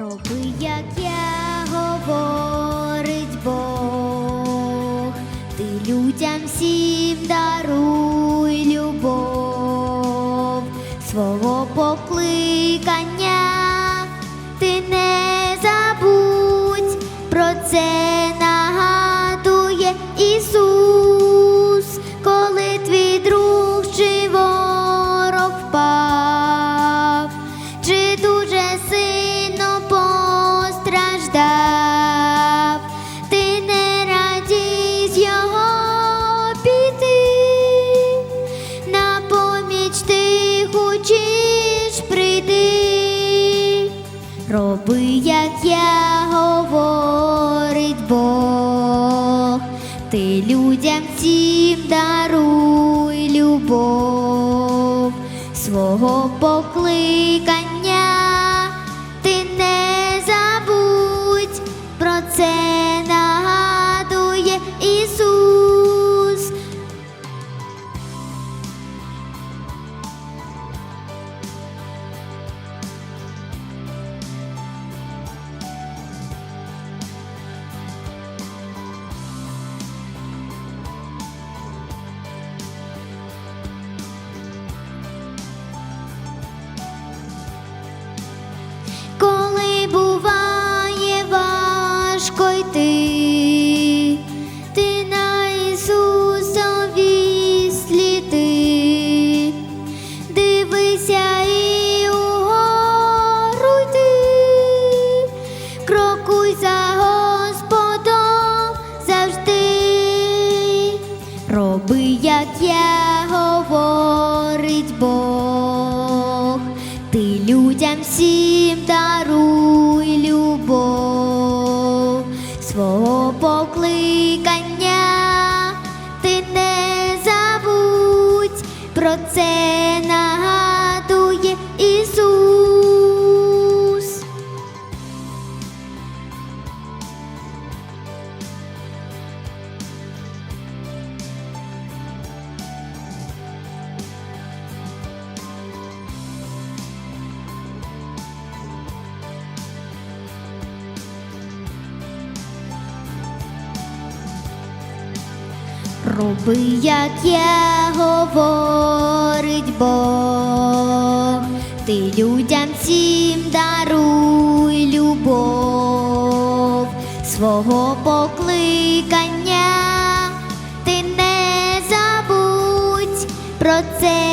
Роби, як я говорить Бог, ти людям всім даруй любов, свого покликання, ти не забудь, про це роби, як я говорить Бог, ти людям всім даруй любов. Свого покликання, роби, як я говорить Бог, ти людям всім даруй любов, свого покликання, ти не забудь, про це Роби, як я говорить Бог, ти людям всім даруй любов, свого покликання, ти не забудь, про це